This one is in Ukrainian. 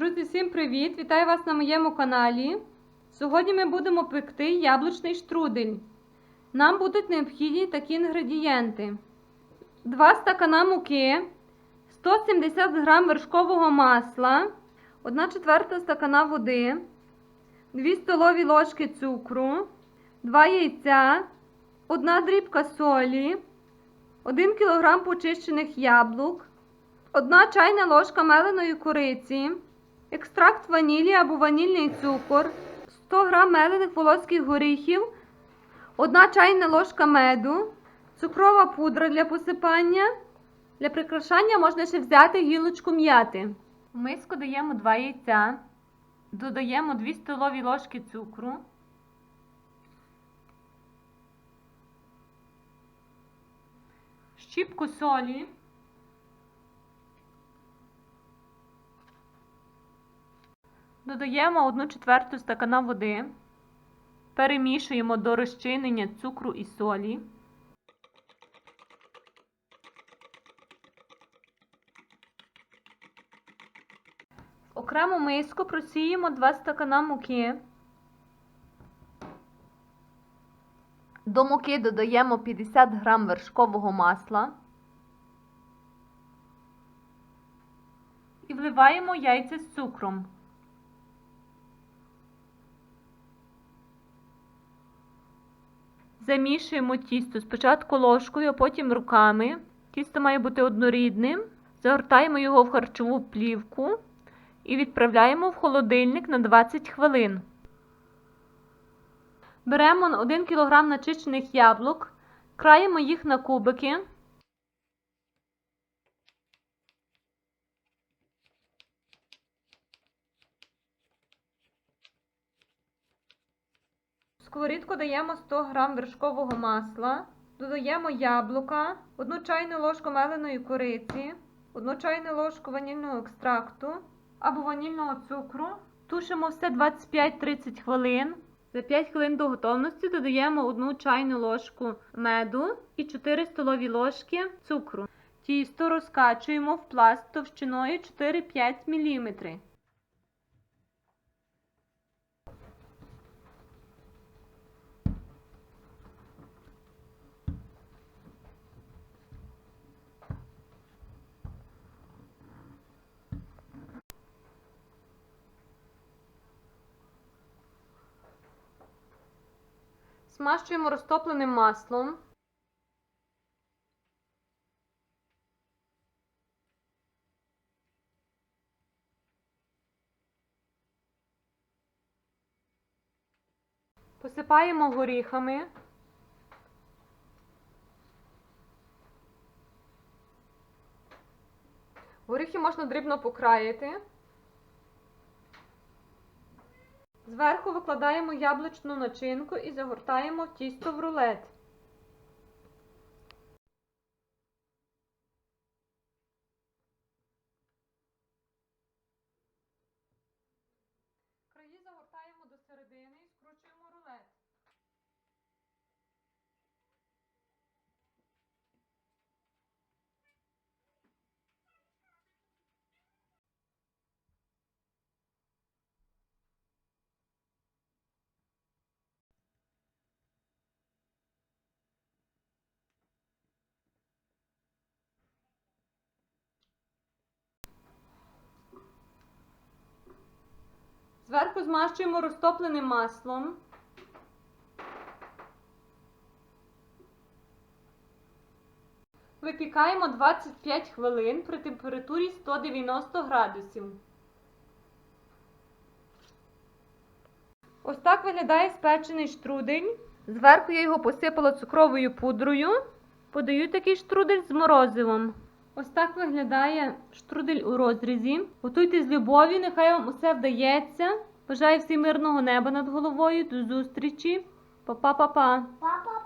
Друзі, всім привіт! Вітаю вас на моєму каналі. Сьогодні ми будемо пекти яблучний штрудель. Нам будуть необхідні такі інгредієнти: 2 стакана муки, 170 г вершкового масла, 1 четверта стакана води, 2 столові ложки цукру, 2 яйця, 1 дрібка солі, 1 кг почищених яблук, 1 чайна ложка меленої куриці, екстракт ванілі або ванільний цукор, 100 г мелених волоських горіхів, 1 чайна ложка меду, цукрова пудра для посипання. Для прикрашання можна ще взяти гілочку м'яти. В миску даємо 2 яйця, додаємо 2 столові ложки цукру. Щіпку солі. Додаємо 1 четверту стакана води. Перемішуємо до розчинення цукру і солі. В окрему миску просіємо 2 стакана муки. До муки додаємо 50 г вершкового масла. І вливаємо яйця з цукром. Замішуємо тісто спочатку ложкою, а потім руками. Тісто має бути однорідним. Загортаємо його в харчову плівку і відправляємо в холодильник на 20 хвилин. Беремо 1 кг начищених яблук, краємо їх на кубики. Сковорідку даємо 100 г вершкового масла, додаємо яблука, 1 чайну ложку меленої куриці, 1 чайну ложку ванільного екстракту або ванільного цукру. Тушимо все 25-30 хвилин. За 5 хвилин до готовності додаємо 1 чайну ложку меду і 4 столові ложки цукру. Тісто розкачуємо в пласт товщиною 4-5 мм. Смащуємо розтопленим маслом. Посипаємо горіхами. Горіхи можна дрібно покраїти. Зверху викладаємо яблучну начинку і загортаємо тісто в рулет. Зверху змащуємо розтопленим маслом. Випікаємо 25 хвилин при температурі 190 градусів. Ось так виглядає спечений штрудель. Зверху я його посипала цукровою пудрою. Подаю такий штрудель з морозивом. Ось так виглядає штрудель у розрізі. Готуйте з любов'ю, нехай вам усе вдається. Бажаю всім мирного неба над головою. До зустрічі. Па-па-па-па. Папа,